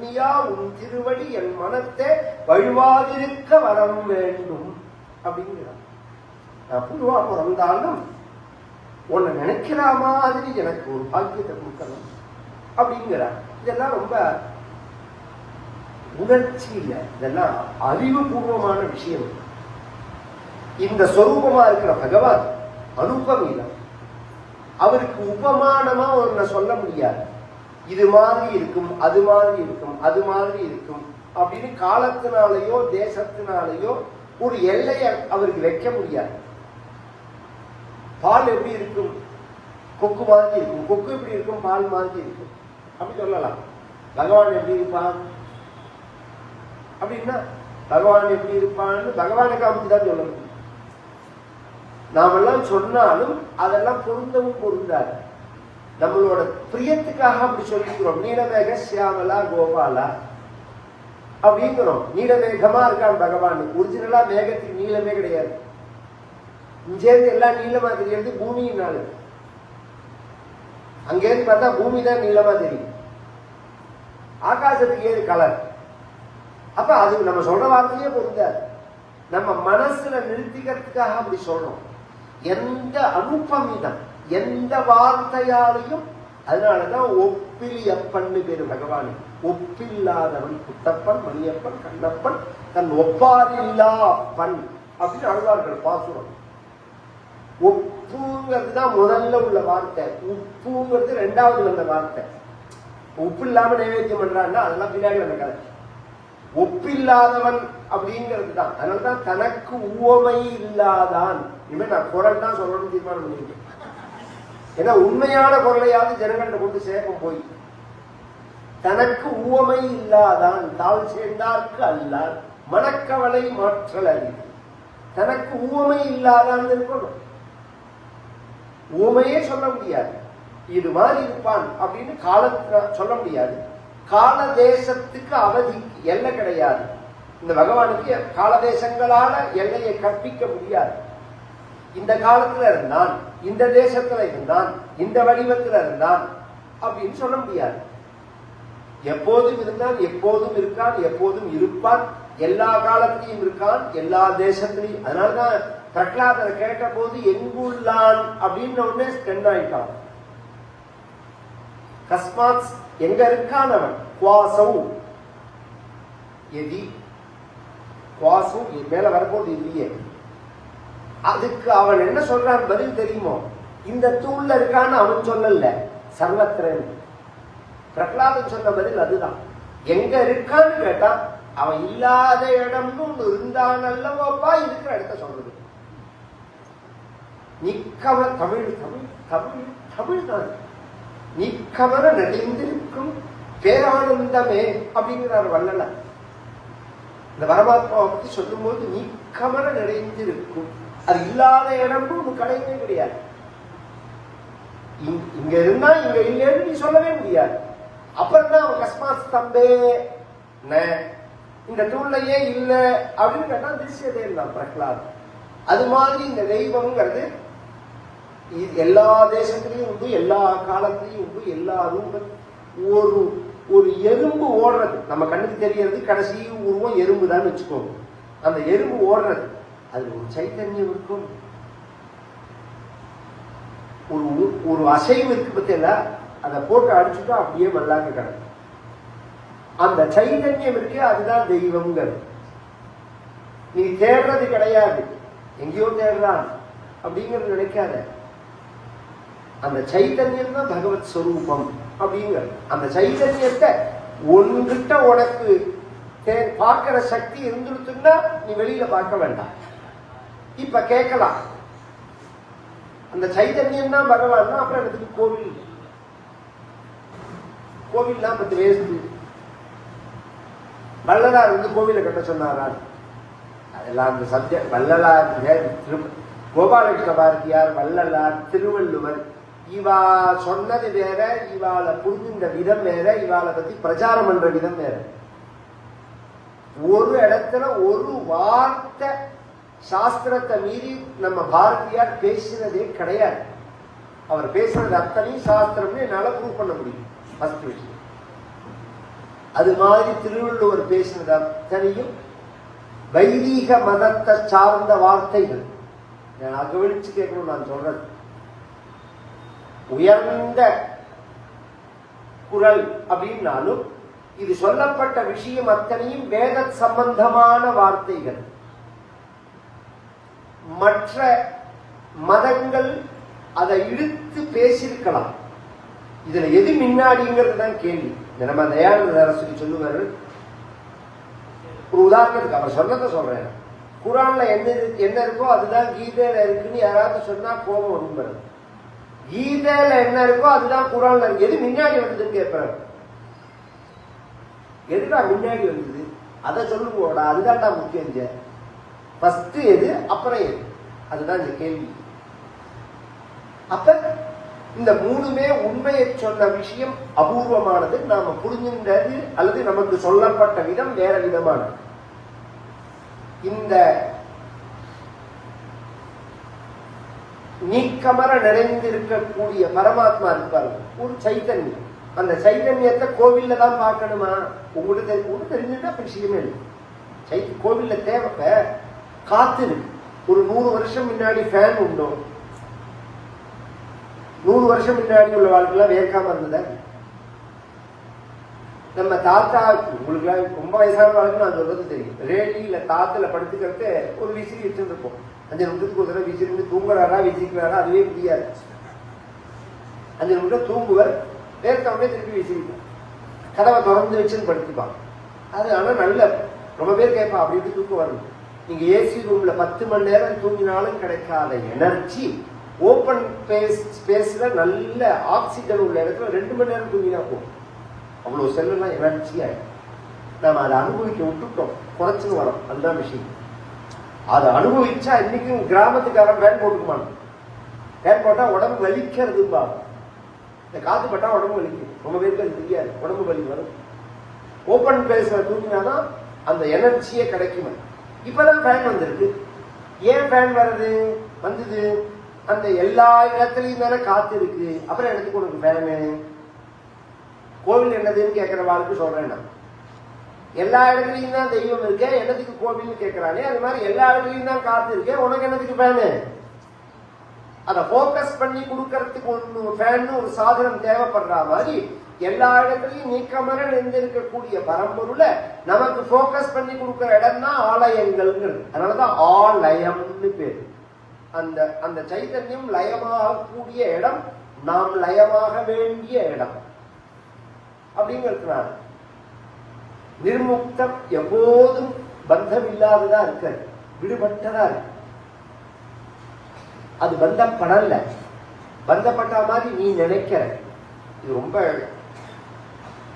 புண்ணியா உன் திருவடி என் மனத்தை வழுவாதிருக்க வரம் வேண்டும். அப்படிங்கிறான். நான் புழுவா பிறந்தாலும் உன்னை நினைக்கிற மாதிரி எனக்கு ஒரு பாக்கியத்தை கொடுக்கணும். அப்படிங்கிறார் இதெல்லாம் ரொம்ப உணர்ச்சி இல்லை இதெல்லாம் அறிவுபூர்வமான விஷயம். இந்த சொரூபமா இருக்கிற பகவான் அனுபவீனம் அவருக்கு உபமானமா ஒன்ன சொல்ல முடியாது. இது மாதிரி இருக்கும் அது மாதிரி இருக்கும் அது மாதிரி இருக்கும் அப்படின்னு காலத்தினாலேயோ தேசத்தினாலேயோ ஒரு எல்லையை அவருக்கு வைக்க முடியாது. பால் எப்படி இருக்கும்? கொக்கு மாதிரி இருக்கும். கொக்கு எப்படி இருக்கும்? பால் மாதிரி இருக்கும். அப்படி சொல்லலாம். பகவான் எப்படி இருப்பான்? அப்படின்னா பகவான் எப்படி இருப்பான்னு பகவானை காமிச்சு தான் சொல்ல முடியும் நாமெல்லாம் சொன்னாலும் அதெல்லாம் பொருந்தவும் பொருந்தாது. நம்மளோட பிரியத்துக்காக அப்படி சொல்லிக்கிறோம். நீலமேக சியாமலா கோபாலா அப்படிங்கிறோம். நீலமேகமா இருக்கான் பகவான். ஒரிஜினலா மேகத்துக்கு நீளமே கிடையாது. இங்கேருந்து எல்லாம் நீளமா தெரியறது பூமியினால அங்கேருந்து பார்த்தா பூமி தான் நீளமா தெரியும் ஆகாசத்துக்கு ஏது கலர் அப்ப அது நம்ம சொல்ற வார்த்தையே பொருந்தாது நம்ம மனசுல நிறுத்திக்கிறதுக்காக அப்படி சொல்றோம். எந்த அனுபமிதம் எந்த வார்த்தையாலையும் அதனாலதான் ஒப்பிலி அப்பன்னு பேரு பகவான். ஒப்பில்லாதவன் குட்டப்பன் மணியப்பன் கண்ணப்பன் தன் ஒப்பாரில்லா பண் அப்படின்னு அழுதார்கள் பாசுரம். உப்புங்கிறது தான் முதல்ல உள்ள வார்த்தை. உப்புங்கிறது ரெண்டாவது வந்த வார்த்தை. உப்பு இல்லாம நைவேத்தியம் பண்றான்னா அதெல்லாம் பின்னாடி வந்த கதை ஒப்பில்லாதவன் அப்படிங்கிறது தான் அதனால தான் தனக்கு உவமை இல்லாதான். இனிமேல் நான் குரல் தான் சொல்லணும்னு தீர்மானம் பண்ணியிருக்கேன். ஏன்னா உண்மையான குரலையாவது ஜனங்கள்ட்ட கொண்டு சேர்க்கும் போய். தனக்கு உவமை இல்லாதான் தாழ் சேர்ந்தார்க்கு அல்லார் மனக்கவலை மாற்றல் அறிவு. தனக்கு உவமை இல்லாதான் இருக்கணும். உவமையே சொல்ல முடியாது. இது மாதிரி இருப்பான் அப்படின்னு காலத்துல சொல்ல முடியாது. கால தேசத்துக்கு அவதி எல்லை கிடையாது. இந்த பகவானுக்கு கால தேசங்களால எல்லையை கற்பிக்க முடியாது. இந்த காலத்துல இருந்தான் இந்த தேசத்துல இருந்தான் இந்த வடிவத்துல இருந்தான் அப்படின்னு சொல்ல முடியாது. எப்போதும் இருந்தான் எப்போதும் இருக்கான் எப்போதும் இருப்பான் எல்லா காலத்திலையும் இருக்கான் எல்லா தேசத்திலையும். அதனாலதான் பிரகலாதரை கேட்ட போது எங்குள்ளான் அப்படின்ன உடனே ஸ்டெண்ட் ஆயிட்டான். கஸ்மாத் எங்க இருக்கான் அவன்? குவாசௌ. எதி. குவாசு மேல வரப்போது இல்லையே. அதுக்கு அவன் என்ன சொல்றான் பதில் தெரியுமோ? இந்த தூள்ல இருக்கான்னு அவன் சொல்லல. சர்வத்திரன் பிரகலாதன் சொன்ன பதில் அதுதான். எங்க இருக்கான்னு கேட்டா அவன் இல்லாத இடம்னு ஒண்ணு இருந்தான் அல்லவாப்பா இருக்கிற இடத்த சொல்றது. நிக்கம தமிழ் தமிழ் தமிழ் தமிழ் தான். நிக்கமர நிறைந்திருக்கும் பேரானந்தமே அப்படிங்கிறார் வல்லல இந்த பரமாத்மாவை பத்தி சொல்லும்போது நிக்கமர நிறைந்திருக்கும் அது இல்லாத இடம்னு ஒன்று கிடையவே கிடையாது. இங்க- இருந்தா இங்க இல்லைன்னு நீ சொல்லவே முடியாது. அப்புறம் தான் அவன் கஸ்மாத் ஸ்தம்பே. ந. இந்த தூண்லையே இல்லை அப்படின்னு கேட்டா திருஷ்யதே தான் பிரகலாத் அது மாதிரி இந்த தெய்வம்ங்கிறது எல்லா தேசத்திலையும் உண்டு எல்லா காலத்திலையும் உண்டு எல்லா ரூபம் ஒரு ஒரு எறும்பு ஓடுறது. நம்ம கண்ணுக்கு தெரியறது கடைசி உருவம் எறும்பு தான் வச்சுக்கோங்க. அந்த எறும்பு ஓடுறது. அது ஒரு சைத்தன்யம் இருக்கும். ஒரு ஒரு அசைவு இருக்கு பத்தியில அதை போட்டு அடிச்சுட்டா அப்படியே வல்லாங்க கிடக்கும். அந்த சைதன்யம் இருக்கு அதுதான் தெய்வம்ங்கிறது. நீ தேடுறது கிடையாது. எங்கேயோ தேடுறான் அப்படிங்கிறது நினைக்காத. அந்த சைதன்யம் தான் பகவத் ஸ்வரூபம் அப்படிங்கிற அந்த சைதன்யத்தை ஒன்றுகிட்ட உனக்கு தே- பார்க்கிற சக்தி இருந்துருத்துன்னா நீ வெளியில பார்க்க வேண்டாம். இப்ப கேட்கலாம். அந்த சைதன்யம் தான் பகவான் அப்புறம் எனக்கு கோவில். கோவில்லாம் பத்து வேஸ்ட் வள்ளலார் வந்து கோவிலை கட்ட சொன்னாரா அதெல்லாம் அந்த சப்ஜெக்ட் வள்ளலார் வே- திரு- கோபாலகிருஷ்ண பாரதியார் வள்ளலார் திருவள்ளுவர் இவா சொன்னது வேற இவாளை புரிஞ்சின்ற விதம் வேற இவாளை பத்தி பிரச்சாரம் பண்ற விதம் வேற. ஒரு இடத்துல ஒரு வார்த்தை சாஸ்திரத்தை மீறி நம்ம பாரதியார் பேசினதே கிடையாது. அவர் பேசுறது அத்தனையும் சாஸ்திரம்னு என்னால் ப்ரூவ் பண்ண முடியும். ஃபர்ஸ்ட் விஷயம் அது மாதிரி திருவள்ளுவர் பேசினது அத்தனையும் வைதீக மதத்தை சார்ந்த வார்த்தைகள். நான் அகவழிச்சு கேட்கணும் நான் சொல்றது. உயர்ந்த குரல் அப்படின்னாலும் இது சொல்லப்பட்ட விஷயம் அத்தனையும் வேத சம்பந்தமான வார்த்தைகள். மற்ற மதங்கள் அதை இழுத்து பேசியிருக்கலாம். இதுல எது முன்னாடிங்கிறது தான் கேள்வி. நம்ம தயானந்த அரசு சொல்லுவார்கள் ஒரு உதாரணத்துக்கு அவர் சொன்னதை சொல்றேன். குரான்ல என்ன இருக்கு- என்ன இருக்கோ அதுதான் கீதையில இருக்குன்னு யாராவது சொன்னா கோபம் வரும்பது கீதையில என்ன இருக்கோ அதுதான் குரான்ல இருக்கு. எது முன்னாடி வந்ததுன்னு கேட்பாரு எதுடா முன்னாடி வந்தது? அதை சொல்லுங்கோடா அதுதான்டா முக்கியம் ஃபஸ்ட்டு எது அப்புறம் எது? அதுதான் இந்த கேள்வி. அப்ப இந்த மூணுமே உண்மையை சொன்ன விஷயம் அபூர்வமானது. நாம புரிஞ்சின்றது அல்லது நமக்கு சொல்லப்பட்ட விதம் வேற விதமானது. இந்த நீக்கமர நிறைந்திருக்கக்கூடிய பரமாத்மா இருப்பாரு. ஒரு சைத்தன்யம் அந்த சைத்தன்யத்தை கோவில்ல தான் பார்க்கணுமா? உங்களுக்கு உங்களுக்கு தெரிஞ்சுட்டா விஷயமே இல்லை. சை கோவில்ல தேவை காத்து இருக்கு ஒரு நூறு வருஷம் முன்னாடி ஃபேன் உண்டோ நூறு வருஷம் முன்னாடி உள்ள வாழ்க்கைலாம் வேர்க்காம இருந்ததா நம்ம தாத்தா உங்களுக்கு ரொம்ப வயசான வாழ்க்கை நான் சொல்றது தெரியும் ரேடியில தாத்துல படுத்துக்கிறது ஒரு விசிறி வச்சுருந்துருப்போம் அஞ்சு நிமிஷத்துக்கு ஒரு தடவை விசிறிந்து தூங்குறாரா விசிக்கிறாரா அதுவே முடியாது அஞ்சு நிமிஷம் தூங்குவர் வேர்க்காமே திருப்பி விசிரிப்பான் கதவை திறந்து வச்சுன்னு படுத்துப்பான் அது ஆனால் நல்ல ரொம்ப பேர் கேட்பான் அப்படி இப்படி தூக்கம் வரணும் நீங்க ஏசி ரூம்ல பத்து மணி நேரம் தூங்கினாலும் கிடைக்காத எனர்ஜி. ஓப்பன் ஸ்பேஸ் ஸ்பேஸ்ல நல்ல ஆக்சிஜன் உள்ள இடத்துல ரெண்டு மணி நேரம் தூங்கினா போகும் அவ்வளவு செல்லாம் எனர்ஜி ஆயிடும். நாம அதை அனுபவிக்க விட்டுட்டோம். குறைச்சுன்னு வரோம். அதுதான் விஷயம். அதை அனுபவிச்சா இன்னைக்கும் கிராமத்துக்காரன் வேன் போட்டுக்குமான் வேன் போட்டா உடம்பு வலிக்கிறதும்பா இந்த காத்து பட்டா உடம்பு வலிக்கும். ரொம்ப பேருக்கு அது தெரியாது. உடம்பு வலி வரும். ஓப்பன் தூங்கினா தூங்கினாதான் அந்த எனர்ஜியே கிடைக்குமே. இப்பதான் ஃபேன் வந்திருக்கு. ஏன் ஃபேன் வர்றது? வந்தது. அந்த எல்லா இடத்துலையும் தானே காத்து இருக்கு. அப்புறம் எனக்கு உனக்கு ஃபேனு கோவில் என்னதுன்னு கேட்குற வாழ்க்கை சொல்றேன் நான். எல்லா இடத்துலையும் தான் தெய்வம் இருக்கே. என்னத்துக்கு கோவில்னு கேட்குறானே அது மாதிரி எல்லா இடத்துலையும் தான் காத்து இருக்கே. உனக்கு என்னதுக்கு ஃபேனு அதை ஃபோக்கஸ் பண்ணி கொடுக்கறதுக்கு ஒன்று ஃபேன் ஒரு சாதனம் தேவைப்படுற மாதிரி எல்லா இடத்துலையும் நீக்கமர நின்றிருக்கக்கூடிய பரம்பொருளை நமக்கு ஃபோக்கஸ் பண்ணி கொடுக்குற இடம் தான் ஆலயங்கள்ங்கிறது. அதனாலதான் ஆலயம்னு பேர். அந்த அந்த சைதன்யம் லயமாகக்கூடிய இடம் நாம் லயமாக வேண்டிய இடம். அப்படிங்கிறதுனால நிர்முக்தம் எப்போதும் பந்தம் இல்லாததா இருக்காது. விடுபட்டதா இருக்கு. அது பந்தம் படல. பந்தப்பட்ட மாதிரி நீ நினைக்கிற. இது ரொம்ப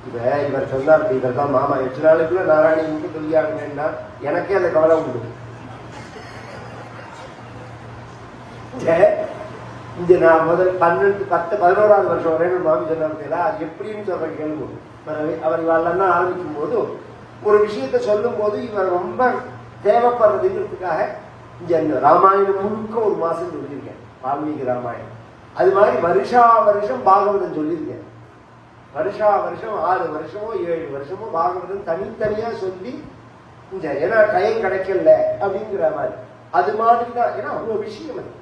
இப்போ இவர் சொன்னார் இவர் தான் மாமா எட்டு நாளுக்குள்ள நாராயணி இங்கே சொல்லியாங்கன்னா எனக்கே அந்த கவலை உண்டு. ஏ, இந்த நான் முதல் பன்னெண்டு பத்து பதினோராவது வருஷம் வரையும் மாமி சொன்னார் அது எப்படின்னு சொல்ற கேள்வி. அவர் இவெல்லாம் ஆரம்பிக்கும் போது ஒரு விஷயத்தை சொல்லும் போது இவர் ரொம்ப தேவைப்படுறதுங்கிறதுக்காக இங்கே இந்த ராமாயணம் முழுக்க ஒரு மாதம் சொல்லியிருக்கேன் வால்மீகி ராமாயணம். அது மாதிரி வருஷா வருஷம் பாகவதம் சொல்லியிருக்கேன். வருஷா வருஷம் ஆறு வருஷமோ ஏழு வருஷமோ பாகவதம் தனித்தனியாக சொல்லி இந்த ஏன்னா டைம் கிடைக்கல அப்படிங்கிற மாதிரி. அது மாதிரி தான் ஏன்னா அவ்வளோ விஷயம் அது.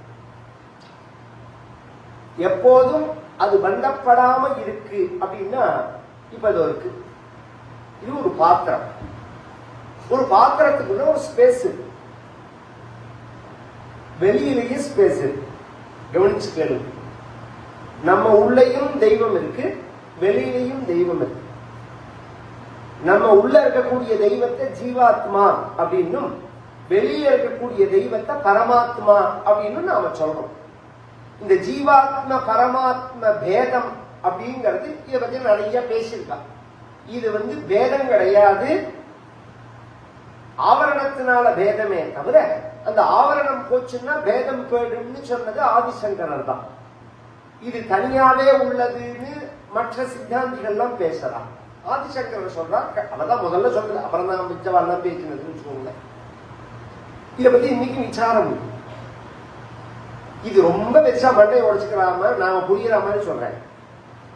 எப்போதும் அது பந்தப்படாம இருக்கு அப்படின்னா இப்ப இது இருக்கு. இது ஒரு பாத்திரம். ஒரு பாத்திரத்துக்குள்ள ஒரு ஸ்பேஸ் இருக்கு. வெளியிலேயே ஸ்பேஸ் இருக்கு. கவனிச்சு கேளு நம்ம உள்ளேயும் தெய்வம் இருக்கு. வெளியிலையும் தெய்வம் இருக்கு. நம்ம உள்ள இருக்கக்கூடிய தெய்வத்தை ஜீவாத்மா அப்படின்னும் வெளியே இருக்கக்கூடிய தெய்வத்தை பரமாத்மா அப்படின்னு நாம சொல்றோம். இந்த ஜீவாத்ம பரமாத்ம பேதம் அப்படிங்கிறது இதை பத்தி நிறைய பேசியிருக்கா இது வந்து பேதம் கிடையாது. ஆவரணத்தினால பேதமே தவிர அந்த ஆவரணம் போச்சுன்னா பேதம் போயிடும்னு சொன்னது ஆதிசங்கரர் தான். இது தனியாவே உள்ளதுன்னு மற்ற சித்தாந்திகள்லாம் பேசலாம். ஆதிசங்கர் சொல்றார் அவதான் முதல்ல சொல்றது அப்புறம் தான் மிச்சவெல்லாம் பேசினதுன்னு வச்சுக்கோங்களேன். இதை பத்தி இன்னைக்கு விசாரம் இது ரொம்ப பெருசா மண்டையை உடைச்சுக்கிறாம நாம புரியுற மாதிரி சொல்றேன்.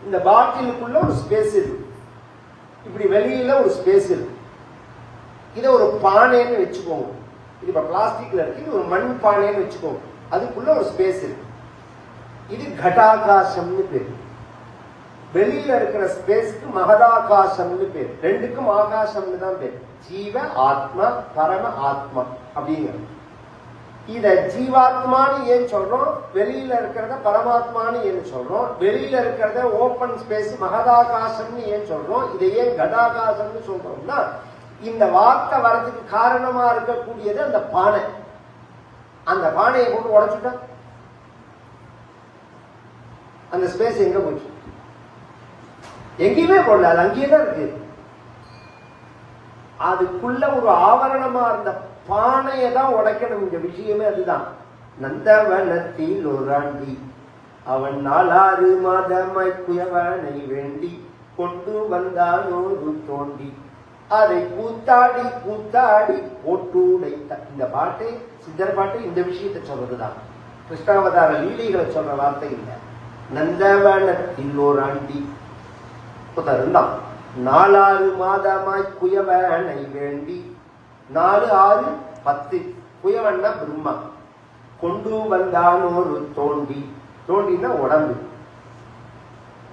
இந்த பாட்டிலுக்குள்ள ஒரு ஸ்பேஸ் இருக்கு. இப்படி வெளியில ஒரு ஸ்பேஸ் இருக்கு. இதை ஒரு பானைன்னு வச்சுக்கோங்க. இது இப்ப பிளாஸ்டிக்ல இருக்கு. இது ஒரு மண் பானைன்னு வச்சுக்கோங்க. அதுக்குள்ள ஒரு ஸ்பேஸ் இருக்கு. இது கடாகாசம்னு பேரு. வெளியில இருக்கிற ஸ்பேஸ்க்கு மகதாகாசம்னு பேர். ரெண்டுக்கும் ஆகாசம்னு தான் பேர். ஜீவ ஆத்மா பரம ஆத்மா அப்படிங்கிறது. இத ஜீவாத்மான்னு ஏன் சொல்றோம்? வெளியில இருக்கிறத பரமாத்மான்னு ஏன் சொல்றோம்? வெளியில இருக்கிறத ஓபன் ஸ்பேஸ் மகதாகாசம்னு ஏன் சொல்றோம்? இதை ஏன் கடாகாசம்னு சொல்றோம்னா இந்த வார்த்தை வரதுக்கு காரணமா இருக்கக்கூடியது அந்த பானை. அந்த பானையை கொண்டு உடச்சுட்டா? அந்த ஸ்பேஸ் எங்க போச்சு? எங்கேயுமே போடல அது அங்கேயே தான் இருக்கு. அதுக்குள்ள ஒரு ஆவரணமா இருந்த பானையை தான் உடைக்கணும். இந்த விஷயமே அதுதான். நந்தவனத்தில் ஒரு ஆண்டி அவன் நாலாறு மாதமாய் குயவனை வேண்டி கொண்டு வந்தான் ஒரு தோண்டி. அதை கூத்தாடி கூத்தாடி போட்டு உடைத்த இந்த பாட்டு சித்தர் பாட்டு இந்த விஷயத்தை சொல்றதுதான். கிருஷ்ணாவதார லீலைகளை சொல்ற வார்த்தை இல்லை. நந்தவனத்தில் ஒரு ஆண்டி ஒருத்தன் நாலாறு மாதமாய் குயவனை வேண்டி. நாலு ஆறு பத்து. குயவன்னா பிரம்மா கொண்டு வந்தான் ஒரு தோண்டி. தோண்டினா உடம்பு.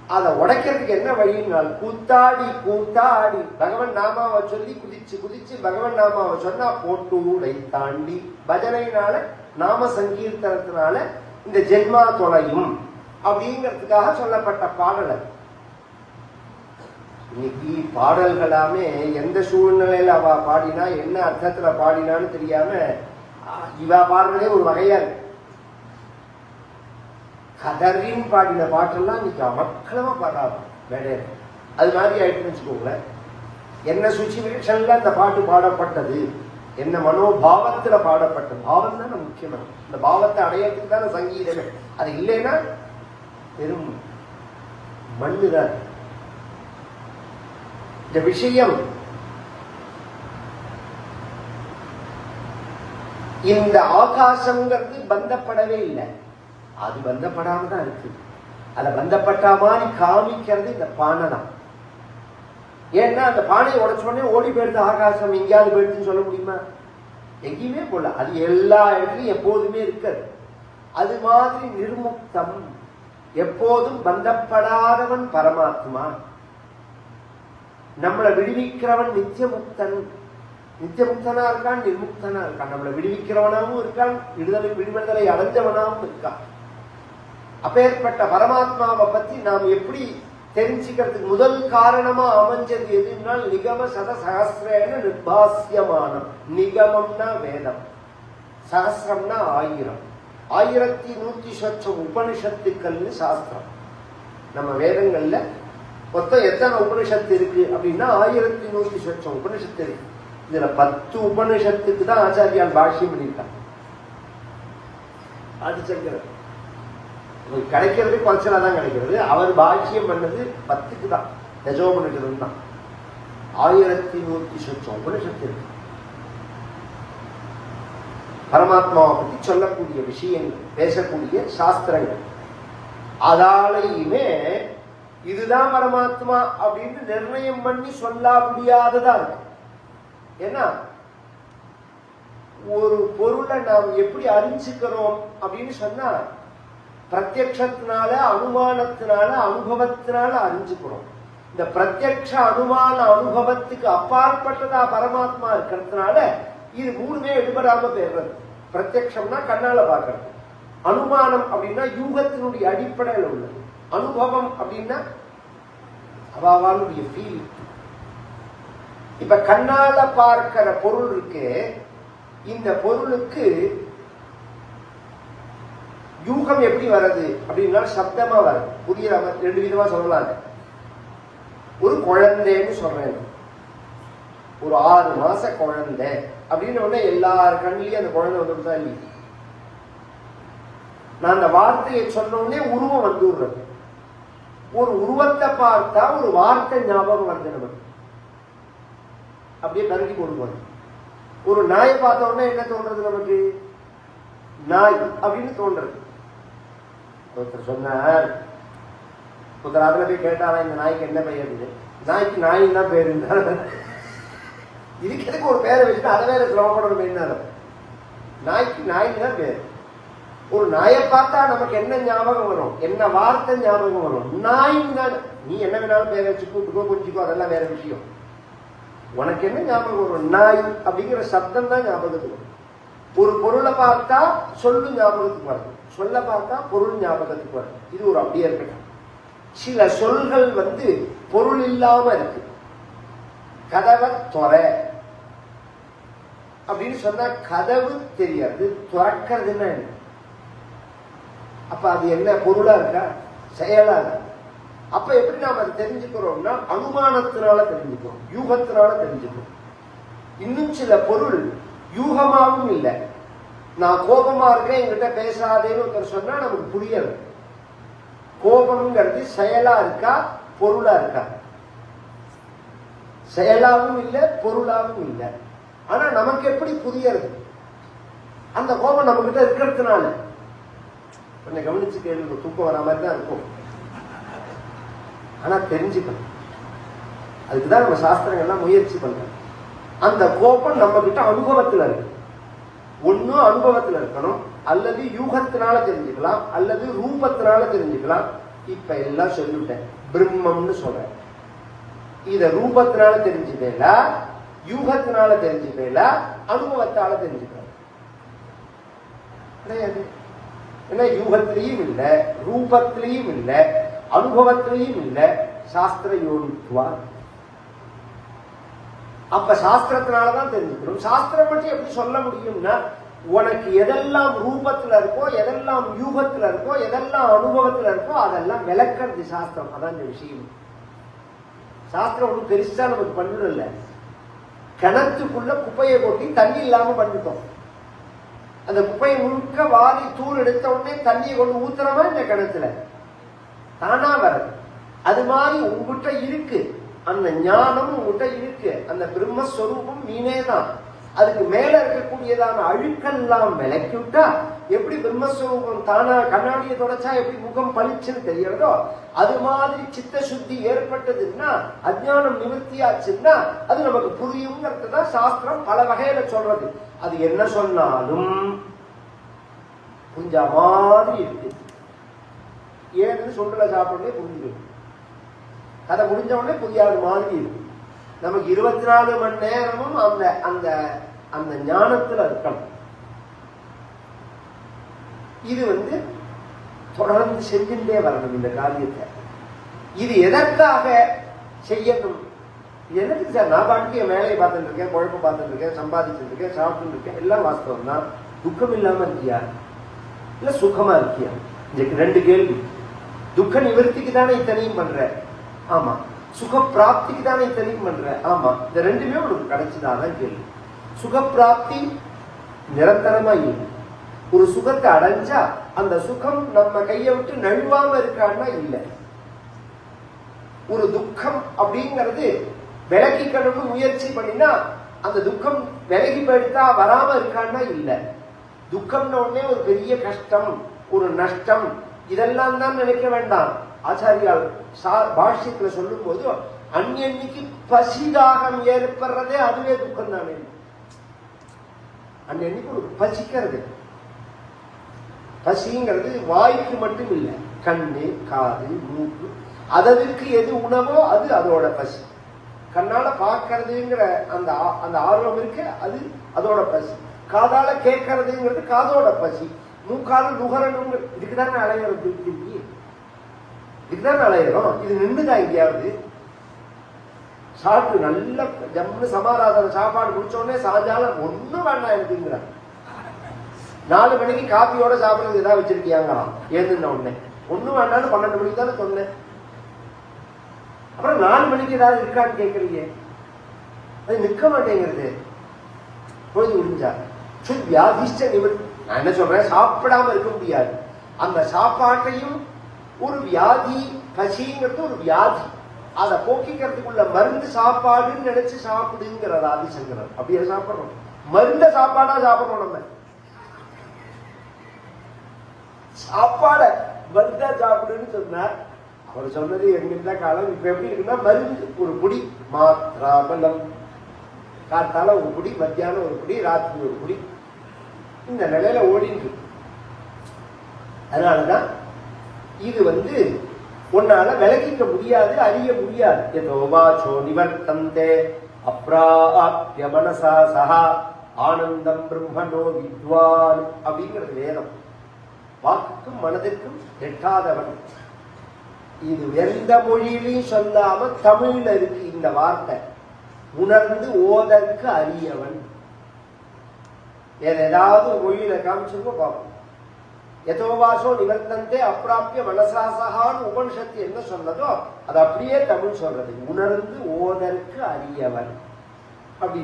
அதை உடைக்கிறதுக்கு என்ன வழினால் கூத்தாடி கூத்தாடி. பகவன் நாமாவை சொல்லி குதிச்சு குதிச்சு பகவன் நாமாவை சொன்னா போட்டு உடை தாண்டி. பஜனையினால நாம சங்கீர்த்தனத்தினால இந்த ஜென்மா தொலையும். அப்படிங்கிறதுக்காக சொல்லப்பட்ட பாடல் அது இன்னைக்கு பாடல்களாமே எந்த சூழ்நிலையில அவ பாடினா என்ன அர்த்தத்துல பாடினான்னு தெரியாம இவா இவ பாடுறதே ஒரு வகையா இருக்கு. கதறின்னு பாடின பாட்டெல்லாம் இன்னைக்கு அமக்களமா பாடாது மேடையில. அது மாதிரி ஆயிட்டுன்னு வச்சுக்கோங்களேன். என்ன சுச்சுவேஷன்ல அந்த பாட்டு பாடப்பட்டது? என்ன மனோபாவத்துல பாடப்பட்டது பாவம் தானே முக்கியமான இந்த பாவத்தை அடையறதுக்கு தானே சங்கீதமே. அது இல்லைன்னா வெறும் மண்ணு தான் இந்த விஷயம் இந்த ஆகாசங்கிறது பந்தப்படவே இல்லை. அது பந்தப்படாம தான் இருக்கு. அதை பந்தப்பட்ட மாதிரி காமிக்கிறது இந்த பானை தான். ஏன்னா அந்த பானையை உடச்ச உடனே ஓடி போயிடுது ஆகாசம். எங்கேயாவது போயிடுதுன்னு சொல்ல முடியுமா? எங்கேயுமே போடல அது எல்லா இடத்துலையும் எப்போதுமே இருக்காது. அது மாதிரி நிர்முக்தம் எப்போதும் பந்தப்படாதவன் பரமாத்மா. நம்மளை விடுவிக்கிறவன் நித்தியமுக்தன். நித்தியமுக்தனா இருக்கான் நிர்முக்தனா இருக்கான். நம்மளை விடுவிக்கிறவனாகவும் இருக்கான் விடுதலை விடுதலை அடைஞ்சவனாகவும் இருக்கான். அப்பேற்பட்ட பரமாத்மாவை பத்தி நாம் எப்படி தெரிஞ்சுக்கிறதுக்கு முதல் காரணமா அமைஞ்சது எதுனால் நிகம சத சகசிரேன நிர்பாசியமானம் நிகமம்னா வேதம். சகசிரம்னா ஆயிரம். ஆயிரத்தி நூத்தி சொச்சம் உபனிஷத்துக்கள்னு சாஸ்திரம். நம்ம வேதங்கள்ல மொத்தம் எத்தனை உபனிஷத்து இருக்கு அப்படின்னா ஆயிரத்தி நூத்தி சொச்சம் உபனிஷத்து இருக்கு. இதுல பத்து உபனிஷத்துக்கு தான் ஆச்சாரியால் பாஷ்யம் பண்ணியிருக்காங்க ஆதிசங்கரர் கிடைக்கிறது குறைச்சலா தான் கிடைக்கிறது. அவர் பாஷ்யம் பண்ணது பத்துக்கு தான். தஜோபனிஷதம் தான். ஆயிரத்தி நூத்தி சொச்சம் உபனிஷத்து இருக்கு. பரமாத்மாவை பற்றி சொல்லக்கூடிய விஷயங்கள் பேசக்கூடிய சாஸ்திரங்கள். அதாலையுமே இதுதான் பரமாத்மா அப்படின்னு நிர்ணயம் பண்ணி சொல்ல முடியாததா இருக்கு. ஏன்னா ஒரு பொருளை நாம் எப்படி அறிஞ்சுக்கிறோம் அப்படின்னு சொன்னா பிரத்யக்ஷத்தினால அனுமானத்தினால அனுபவத்தினால அறிஞ்சுக்கிறோம். இந்த பிரத்யக்ஷ அனுமான அனுபவத்துக்கு அப்பாற்பட்டதா பரமாத்மா இருக்கிறதுனால இது மூணுமே எடுபடாம போயிடுறது. பிரத்யக்ஷம்னா கண்ணால பார்க்கறது. அனுமானம் அப்படின்னா யூகத்தினுடைய அடிப்படையில் உள்ளது. அனுபவம் அப்படின்னா அவாவாளுடைய ஃபீல் இப்ப கண்ணால பார்க்கிற பொருள் இருக்கு இந்த பொருளுக்கு யூகம் எப்படி வர்றது அப்படின்னா சப்தமா வருது புதிய ரெண்டு விதமா சொல்லலாம் ஒரு குழந்தைன்னு சொல்றேன். ஒரு ஆறு மாச குழந்தை. அப்படின்னு உடனே எல்லார் கண்ணிலையும் அந்த குழந்தை வந்துட்டு இல்லையா? நான் அந்த வார்த்தையை சொன்ன உடனே உருவம் வந்துடுறது ஒரு உருவத்தை பார்த்தா ஒரு வார்த்தை ஞாபகம் வருது நமக்கு. அப்படியே கருதி கொடுப்போம் ஒரு நாயை பார்த்த உடனே என்ன தோன்றது நமக்கு? நாய் அப்படின்னு தோன்றது. ஒருத்தர் சொன்னார் ஒருத்தர் அதில் போய் கேட்டாரா இந்த நாய்க்கு என்ன பெயர்? நாய்க்கு நாய் தான் பேரு எதுக்கு ஒரு பேரை வச்சுட்டு அதை வேற சிரமப்படணும் என்ன நாய்க்கு நாய்க்கு தான் பேர். ஒரு நாயை பார்த்தா நமக்கு என்ன ஞாபகம் வரும்? என்ன வார்த்தை ஞாபகம் வரும்? நாய் தான். நீ என்ன வேணாலும் பேரை வச்சு கூப்பிட்டுக்கோ புரிஞ்சுக்கோ அதெல்லாம் வேற விஷயம். உனக்கு என்ன ஞாபகம் வரும்? நாய் அப்படிங்கிற சப்தம் தான் ஞாபகத்துக்கு வரும். ஒரு பொருளை பார்த்தா சொல்லு ஞாபகத்துக்கு வரும். சொல்ல பார்த்தா பொருள் ஞாபகத்துக்கு வரும். இது ஒரு அப்படியே இருக்கட்டும். சில சொல்கள் வந்து பொருள் இல்லாம இருக்கு. கதவை துறை. அப்படின்னு சொன்னா கதவு தெரியாது. துறக்கிறதுன்னா என்ன? அப்ப அது என்ன பொருளா இருக்கா? செயலா இருக்கா? அப்ப எப்படி நாம அதை தெரிஞ்சுக்கிறோம்னா அனுமானத்தினால தெரிஞ்சுக்கிறோம் யூகத்தினால தெரிஞ்சுக்கிறோம். இன்னும் சில பொருள் யூகமாகவும் இல்லை. நான் கோபமா இருக்கேன் என்கிட்ட பேசாதேன்னு ஒருத்தர் சொன்னா நமக்கு புரியல. கோபம்ங்கிறது செயலா இருக்கா பொருளா இருக்கா? செயலாகவும் இல்லை பொருளாகவும் இல்லை. ஆனா நமக்கு எப்படி புரியறது? அந்த கோபம் நம்ம கிட்ட இருக்கிறதுனால. கொஞ்சம் கவனிச்சு கேள்வி தூக்கம் வர மாதிரி தான் இருக்கும். ஆனா தெரிஞ்சுக்கணும். அதுக்குதான் நம்ம சாஸ்திரங்கள்லாம் முயற்சி பண்றோம். அந்த கோபம் நம்ம கிட்ட அனுபவத்துல இருக்கு. ஒண்ணு அனுபவத்துல இருக்கணும். அல்லது யூகத்தினால தெரிஞ்சுக்கலாம். அல்லது ரூபத்தினால தெரிஞ்சுக்கலாம். இப்ப எல்லாம் சொல்லிவிட்டேன். பிரம்மம்னு சொல்றேன். இத ரூபத்தினால தெரிஞ்சுக்கல யூகத்தினால தெரிஞ்சுக்கல அனுபவத்தால தெரிஞ்சுக்கலாம் கிடையாது ஏன்னா யூகத்திலையும் இல்லை ரூபத்திலையும் இல்லை அனுபவத்திலையும் இல்லை சாஸ்திர யோனித்துவா? அப்ப சாஸ்திரத்தினாலதான் தெரிஞ்சுக்கணும். சாஸ்திரம் பற்றி எப்படி சொல்ல முடியும்னா உனக்கு எதெல்லாம் ரூபத்துல இருக்கோ எதெல்லாம் யூகத்துல இருக்கோ எதெல்லாம் அனுபவத்துல இருக்கோ அதெல்லாம் விளக்கிறது சாஸ்திரம். அதான் இந்த விஷயம். சாஸ்திரம் ஒன்றும் பெருசாக நமக்கு பண்ணல கிணத்துக்குள்ள குப்பையை கொட்டி தண்ணி இல்லாமல் பண்ணிட்டோம். அந்த குப்பையை முழுக்க வாரி தூள் எடுத்த உடனே தண்ணியை கொண்டு ஊத்துறமா இந்த கிணத்துல? தானா வர்றது அது மாதிரி உங்ககிட்ட இருக்கு. அந்த ஞானம் உங்ககிட்ட இருக்கு. அந்த பிரம்மஸ்வரூபம் நீனே தான் அதுக்கு மேல இருக்கக்கூடியதான அழுக்கெல்லாம் விலக்கி விட்டா எப்படி பிரம்மஸ்வரூபம் தானா கண்ணாடியை தொடச்சா எப்படி முகம் பளிச்சுன்னு தெரியறதோ அது மாதிரி சித்த சுத்தி ஏற்பட்டதுன்னா அஜானம் நிவர்த்தியாச்சுன்னா அது நமக்கு புரியுங்கிறது தான் சாஸ்திரம் பல வகையில சொல்றது. அது என்ன சொன்னாலும் கொஞ்சம் மாதிரி இருக்கு. ஏன்னு சொல்றல சாப்பிடனே புரிஞ்சுக்கணும் கதை முடிஞ்ச உடனே புரியாத மாதிரி இருக்கு. நமக்கு இருபத்தி நாலு மணி நேரமும் அந்த அந்த அந்த ஞானத்துல இருக்கணும். இது வந்து தொடர்ந்து செஞ்சுட்டே வரணும் இந்த காரியத்தை. இது எதற்காக செய்யணும்? இது எதுக்கு சார்? நான் பாட்டுக்கு என் வேலையை பார்த்துட்டு இருக்கேன் குழப்பம் பார்த்துட்டு இருக்கேன் சம்பாதிச்சுட்டு இருக்கேன் சாப்பிட்டு இருக்கேன் எல்லாம் வாஸ்தவம் தான் துக்கம் இல்லாம இருக்கியா? இல்ல சுகமா இருக்கியா? இதுக்கு ரெண்டு கேள்வி. துக்க நிவர்த்திக்கு தானே இத்தனையும் பண்ற? ஆமா. சுக பிராப்திக்கு தானே இத்தனையும் பண்ற? ஆமா. இந்த ரெண்டுமே உனக்கு கிடைச்சதாதான் கேள்வி. சுகப்பிராப்தி நிரந்தரமா இல்லை ஒரு சுகத்தை அடைஞ்சா அந்த சுகம் நம்ம கையை விட்டு நழுவாம இருக்கான்னா இல்லை. ஒரு துக்கம் அப்படிங்கிறது விலகிக்கணும்னு முயற்சி பண்ணினா அந்த துக்கம் விலகி போயிட்டா வராம இருக்கான்னா இல்லை. துக்கம்னு உடனே ஒரு பெரிய கஷ்டம் ஒரு நஷ்டம். இதெல்லாம் தான் நினைக்க வேண்டாம். ஆச்சாரியால் பாஷ்யத்துல சொல்லும் போது அந்நிக்கு பசிதாகம் ஏற்படுறதே அதுவே துக்கம் தானே அன்னைக்கு ஒரு பசிக்கிறது. பசிங்கிறது வாய்க்கு மட்டும் இல்லை கண்ணு காது மூக்கு அதற்கு எது உணவோ அது அதோட பசி. கண்ணால பார்க்கறதுங்கிற அந்த ஆ- அந்த ஆர்வம் இருக்கு அது அதோட பசி. காதால கேட்கறதுங்கிறது காதோட பசி. மூக்கால நுகரணுங்கிற இதுக்குதானே அலையிறது திருப்பி? அலையிறோம்? இது நின்றுதான் எங்கேயாவது? சாப்பிட்டு நல்ல ஜம்னு சமாராதன சாப்பாடு முடிச்ச உடனே சாயங்காலம் ஒண்ணும் வேண்டாம் எனக்குங்கிறார் நாலு மணிக்கு காப்பியோட சாப்பிடுறது ஏதாவது வச்சிருக்கியாங்களாம் ஏதுன்ன உடனே. ஒண்ணும் வேண்டாம்னு பன்னெண்டு மணிக்கு தானே சொன்னேன். அப்புறம் நாலு மணிக்கு ஏதாவது இருக்கான்னு கேட்குறீங்க அது நிற்க மாட்டேங்கிறது. பொழுது முடிஞ்சா. சரி வியாதிஷ்ட நிவர்த்தி. நான் என்ன சொல்றேன்? சாப்பிடாம இருக்க முடியாது. அந்த சாப்பாட்டையும் ஒரு வியாதி பசிங்கிறது ஒரு வியாதி. அதை போக்கிக்கிறதுக்குள்ள மருந்து சாப்பாடுன்னு நினைச்சு சாப்பிடுங்கிறார் ஆதிசங்கரர். அப்படியே சாப்பிடுறோம். மருந்த சாப்பாடா சாப்பிடணும் நம்ம. சாப்பாட மருந்தா சாப்பிடுன்னு சொன்னார். அவர் சொன்னது எங்கிட்ட காலம் இப்ப எப்படி இருக்குன்னா மருந்து ஒரு குடி மாத்ராபலம் காத்தால ஒரு குடி மத்தியானம் ஒரு குடி ராத்திரி ஒரு குடி இந்த நிலையில ஓடிட்டு அதனாலதான் இது வந்து உன்னால விலகிக்க முடியாது அறிய முடியாது. எதோவாச்சோ நிவர்த்தந்தே அப்ராப்ய மனசா சஹா. ஆனந்தம் பிரம்மனோ வித்வான் அப்படிங்கிறது வேதம். வாக்குக்கும் மனதிற்கும் எட்டாதவன். இது எந்த மொழியிலையும் சொல்லாம தமிழ்ல இருக்கு இந்த வார்த்தை. உணர்ந்து ஓதற்கு அறியவன் வேற ஏதாவது மொழியில காமிச்சிருக்கோம் பார்ப்போம் எதோவாசோ நிவர்த்தந்தே அப்பிராப்பிய மனசாசகான்னு உபனிஷத்து என்ன சொன்னதோ அது அப்படியே தமிழ் சொல்றது. உணர்ந்து ஓதற்கு அறியவன் அப்படி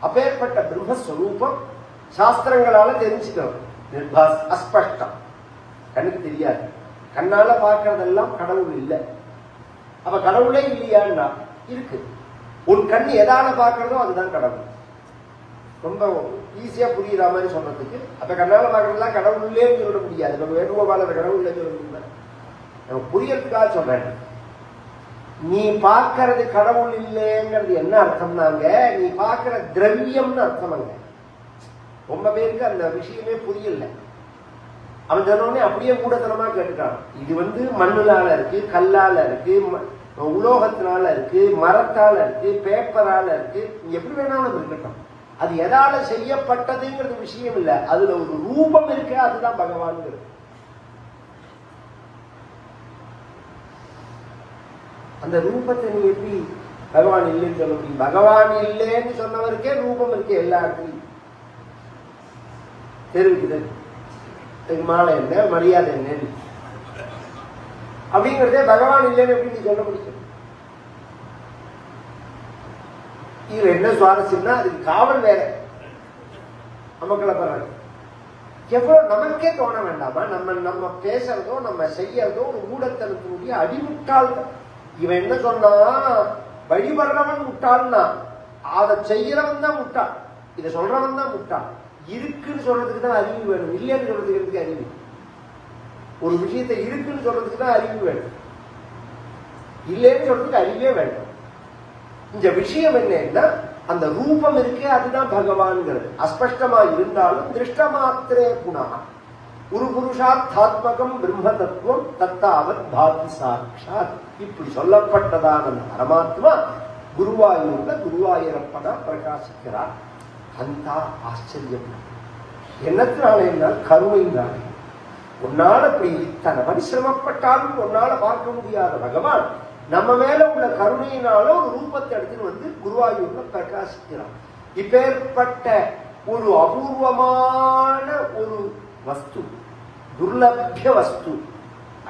அப்பேற்பட்ட பிரம்மஸ்வரூபம் சாஸ்திரங்களால தெரிஞ்சுக்கணும். நிர்பாஸ் அஸ்பஷ்டம். கண்ணுக்கு தெரியாது. கண்ணால பார்க்கறதெல்லாம் கடவுள் இல்லை. அப்ப கடவுளே இல்லையான்னா இருக்கு. உன் கண் எதால பார்க்கறதோ அதுதான் கடவுள். ரொம்ப ஈஸியாக புரியுற மாதிரி சொல்றதுக்கு. அப்போ கண்ணால பார்க்கறதெல்லாம் கடவுளே சொல்ல முடியாது. நம்ம வேணுகோபால கடவுள் சொல்ல முடியாது. நம்ம புரியறதுக்காக சொல்கிறேன் நீ பார்க்கறது கடவுள் இல்லைங்கிறது என்ன அர்த்தம்னாங்க? நீ பார்க்குற திரவியம்னு அர்த்தமங்க ரொம்ப பேருக்கு அந்த விஷயமே புரியல. அவன் சொன்னோடனே அப்படியே கூடத்தனமாக கேட்டுக்கான் இது வந்து மண்ணுனால இருக்கு கல்லால இருக்கு ம- உலோகத்தினால இருக்கு மரத்தால இருக்கு பேப்பரால இருக்கு. நீ எப்படி வேணாலும் இருக்கட்டும் அது எதால செய்யப்பட்டதுங்கிறது விஷயம் இல்லை. அதுல ஒரு ரூபம் இருக்கு அதுதான் பகவான்ங்கிறது அந்த ரூபத்தை நீ எப்படி பகவான் இல்லைன்னு சொல்ல முடியும்? பகவான் இல்லைன்னு சொன்னவருக்கே ரூபம் இருக்கு எல்லா இடத்துலையும் தெரிவிக்குது மாலை என்ன? மரியாதை என்னன்னு. அப்படிங்கிறதே பகவான் இல்லைன்னு எப்படி நீ சொல்ல முடியும்? இதுல என்ன சுவாரஸ்யம்னா அதுக்கு காவல் வேற. நமக்களை பண்றாங்க எவ்வளவு நமக்கே தோண வேண்டாமா? நம்ம நம்ம பேசுறதோ நம்ம செய்யறதோ ஒரு ஊடத்தனத்தினுடைய அடிமுட்டாள் இவன் என்ன சொன்னா வழிபடுறவன் முட்டாள்னா அதை செய்யறவன் தான் முட்டாள். இதை சொல்றவன் தான் முட்டாள். இருக்குன்னு சொல்றதுக்கு தான் அறிவு வேணும். இல்லைன்னு சொல்றதுக்கு எதுக்கு அறிவு? ஒரு விஷயத்தை இருக்குன்னு சொல்றதுக்கு தான் அறிவு வேணும். இல்லைன்னு சொல்றதுக்கு அறிவே வேண்டாம். இந்த விஷயம் என்னன்னா அந்த ரூபம் இருக்கே அதுதான் பகவான்கிறது அஸ்பஷ்டமா இருந்தாலும் திருஷ்ட மாத்திரே குணா. ஒரு புருஷார்த்தாத்மகம் பிரம்ம தத்துவம் தத்தாவத் பாதி சாட்சாத். இப்படி சொல்லப்பட்டதான அந்த பரமாத்மா குருவாயூர்ல குருவாயூரப்பனா பிரகாசிக்கிறார். அந்த ஆச்சரியம் என்னத்தினால என்ன கருணையினாலே. உன்னால இப்படி இத்தனை பரிசிரமப்பட்டாலும் உன்னால பார்க்க முடியாத பகவான். நம்ம மேல உள்ள கருணையினால ஒரு ரூபத்தை எடுத்துன்னு வந்து குருவாயூர்ல பிரகாசிக்கிறான் இப்பேற்பட்ட ஒரு அபூர்வமான ஒரு வஸ்து துர்லபிய வஸ்து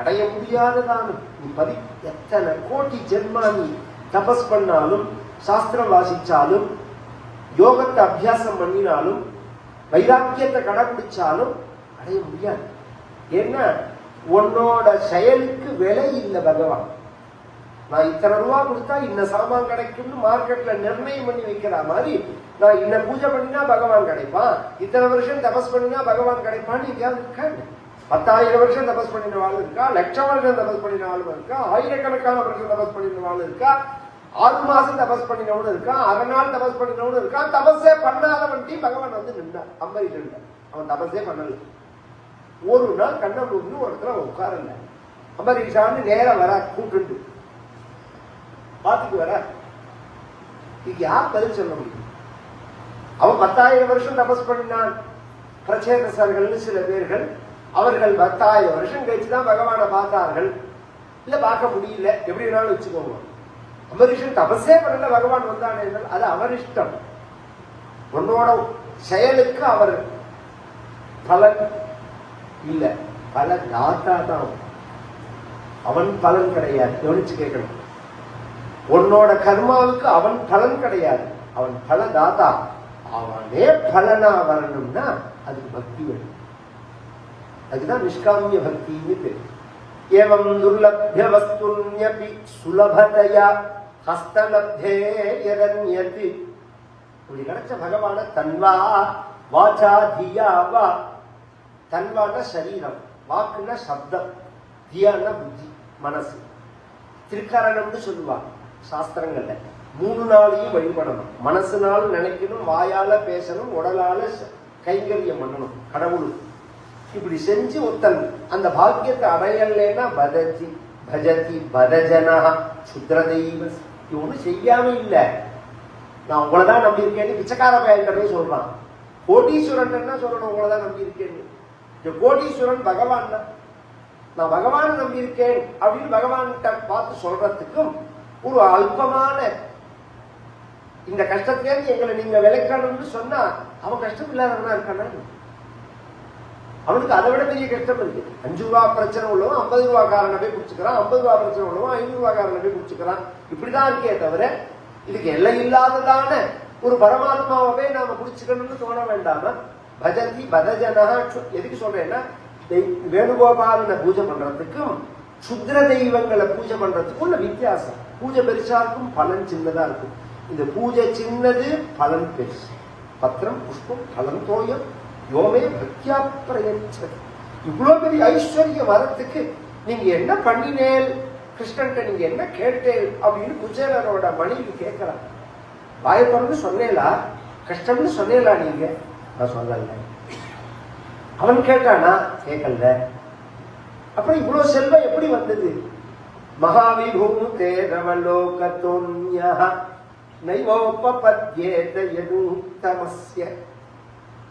அடைய முடியாததான பதி எத்தனை கோடி ஜென்மா நீ தபஸ் பண்ணாலும் சாஸ்திரம் வாசிச்சாலும் யோகத்தை அபியாசம் பண்ணினாலும் வைராக்கியத்தை கடைபிடிச்சாலும் அடைய முடியாது. ஏன்னா உன்னோட செயலுக்கு விலை இல்லை பகவான். நான் இத்தனை ரூபா கொடுத்தா இந்த சாமான் கிடைக்கும்னு மார்க்கெட்ல நிர்ணயம் பண்ணி வைக்கிற மாதிரி நான் இன்ன பூஜை பண்ணினா பகவான் கிடைப்பான். இத்தனை வருஷம் தபஸ் பண்ணினா பகவான் கிடைப்பான்னு எங்கேயாவது இருக்காங்க பத்தாயிரம் வருஷம் தபஸ் பண்ணின ஆள் இருக்கா? லட்சம் வருஷம் தபஸ் பண்ணின ஆள் இருக்கா? ஆயிரக்கணக்கான வருஷம் தபஸ் பண்ணின ஆள் இருக்கா? ஆறு மாசம் தபஸ் பண்ணினவனு இருக்கா? அரை நாள் தபஸ் பண்ணினவனு இருக்கா? தபஸே பண்ணாதவன்ட்டி பகவான் வந்து நின்றான் அம்பரீஷன் அவன் தபஸே பண்ணல. ஒரு நாள் கண்ணை ஒருத்தர உட்காரல அம்பரீஷான்னு நேரம் வர கூப்பிட்டு பார்த்துட்டு வர இதுக்கு யார் பதில் சொல்ல முடியும்? அவன் பத்தாயிரம் வருஷம் தபஸ் பண்ணினான். பிரச்சேதசர்கள்னு சில பேர்கள் அவர்கள் பத்தாயிரம் வருஷம் கழிச்சு தான் பகவானை பார்த்தார்கள். இல்லை பார்க்க முடியல. எப்படி வேணாலும் வச்சுக்கோங்க. அமரிஷன் தபஸே பண்ணல பகவான் வந்தான் என்றால் அது அவர் இஷ்டம். உன்னோட செயலுக்கு அவர் பலன் இல்லை. பல தாத்தா தான். அவன் பலன் கிடையாது. கவனிச்சு கேட்கணும். உன்னோட கர்மாவுக்கு அவன் பலன் கிடையாது. அவன் பல தாத்தா அவனே பலனா வரணும்னா அதுக்கு பக்தி வேணும். அதுதான் நிஷ்காமிய பக்தின்னு பேர். ஏவம் துர்லபிய வஸ்துன்யபி சுலபதையா ஹஸ்தலப்தே யதன்யதி இப்படி கிடைச்ச பகவான தன்வா வாச்சா தியா வா. தன்வான சரீரம் வாக்குன்னா சப்தம் தியான புத்தி மனசு. திருக்கரணம்னு சொல்லுவாங்க. சாஸ்திரங்கள்ல. மூணு நாளையும் வழிபடணும். மனசுனால நினைக்கணும் வாயால பேசணும் உடலால கைங்கரியம் பண்ணணும். கடவுள். இப்படி செஞ்சு ஒருத்தன் அந்த பாக்கியத்தை அடையலைன்னா பதஜி பஜதி பதஜனா சுத்ர தெய்வ இவனு செய்யாம இல்லை. நான் உங்களை தான் நம்பியிருக்கேன்னு பிச்சைக்கார பையன்கிட்ட சொல்றான். கோடீஸ்வரன் என்ன சொல்லணும் உங்களை தான் நம்பியிருக்கேன்னு. இந்த கோடீஸ்வரன் பகவான் தான். நான் பகவானை நம்பியிருக்கேன் அப்படின்னு பகவான்கிட்ட பார்த்து சொல்றதுக்கும் ஒரு அல்பமான இந்த கஷ்டத்திலேருந்து எங்களை நீங்க விளைக்கணும்னு சொன்னா அவன் கஷ்டம் இல்லாதவனா இருக்கானா? அவனுக்கு அதை விட பெரிய கஷ்டம் இருக்கு. அஞ்சு ரூபா பிரச்சனை உள்ளவன் ஐம்பது ரூபா காரனை போய் குடிச்சுக்கிறான் ஐம்பது ரூபா பிரச்சனை உள்ளவன் ஐநூறு ரூபா காரனை போய் குடிச்சுக்கிறான் இப்படிதான் இருக்கே தவிர இதுக்கு எல்லை இல்லாததான ஒரு பரமாத்மாவே நாம குடிச்சுக்கணும்னு தோண வேண்டாம பஜதி பதஜனா எதுக்கு சொல்றேன்னா வேணுகோபாலனை பூஜை பண்றதுக்கும் சுத்ர தெய்வங்களை பூஜை பண்றதுக்கும் உள்ள வித்தியாசம். பூஜை பெருசா இருக்கும் பலன் சின்னதா இருக்கும். இந்த பூஜை சின்னது பலன் பெருசு. பத்திரம் புஷ்பம் பலன் தோயம் யோமே பக்தியா பிரயச்சது இவ்வளோ பெரிய ஐஸ்வர்ய வரத்துக்கு நீங்க என்ன பண்ணினேல் கிருஷ்ணன்ட்ட நீங்க என்ன கேட்டேல் அப்படின்னு குஜேலரோட மனைவி கேட்கிறான் வாயை திறந்து சொன்னேலா? கஷ்டம்னு சொன்னேலா நீங்க? நான் சொல்லல. அவன் கேட்டானா? கேட்கல. அப்புறம் இவ்வளவு செல்வம் எப்படி வந்தது? மகாவிபூ தேரவலோகத்தோன்யா நைவோபத்யேத யதூத்தமஸ்ய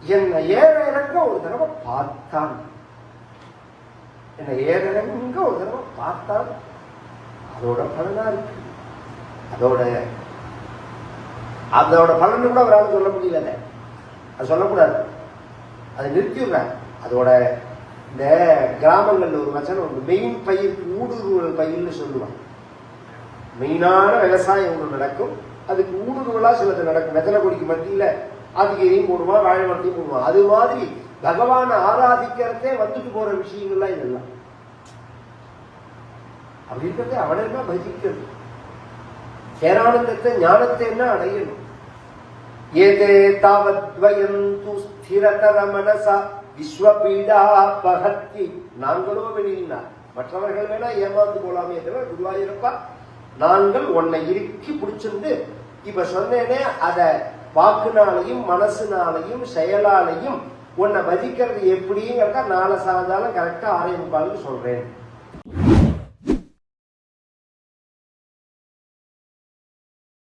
என்னை ஏறிறங்க ஒரு தடவை பார்த்தான். என்னை ஏறிறங்க ஒரு தடவை பார்த்தான். அதோட பலனா இருக்கு. அதோட அதோட பலன் கூட அவரால் சொல்ல முடியல அது சொல்லக்கூடாது. அதை நிறுத்திடுறேன். அதோட இந்த கிராமங்கள்ல ஒரு வச்சனம் உண்டு மெயின் பயிர் ஊடுருவல் பயிர்னு சொல்லுவாங்க மெயினான விவசாயம் ஒன்று நடக்கும். அதுக்கு ஊடுருவலா சிலது நடக்கும். வெத்தலை கொடிக்கு மத்தியில் ஆதிகையும் போடுவான் வாழை மரத்தையும் போடுவான். அது மாதிரி பகவானை ஆராதிக்கிறதே வந்துட்டு போற விஷயங்கள்லாம் இதெல்லாம். அப்படி இருக்கிறத அவனை தான் பஜிக்கிறது. ஞானத்தை என்ன அடையணும்? ஏதே தாவத்வயந்து ஸ்திரதர மனசா விஸ்வபீடா பகத்தி. நாங்களோ வெளியினா மற்றவர்கள் வேணா ஏமாந்து போலாமே தவிர குருவாயிருப்பா நாங்கள் உன்னை இறுக்கி பிடிச்சிருந்து இப்ப சொன்னேனே அத வாக்குனாலையும் மனசுனாலையும் செயலாலையும் உன்னை வதிக்கிறது எப்படிங்கிறத நாளை சாயந்தாலும் கரெக்டா ஆரம்பிப்பாங்கன்னு சொல்றேன்.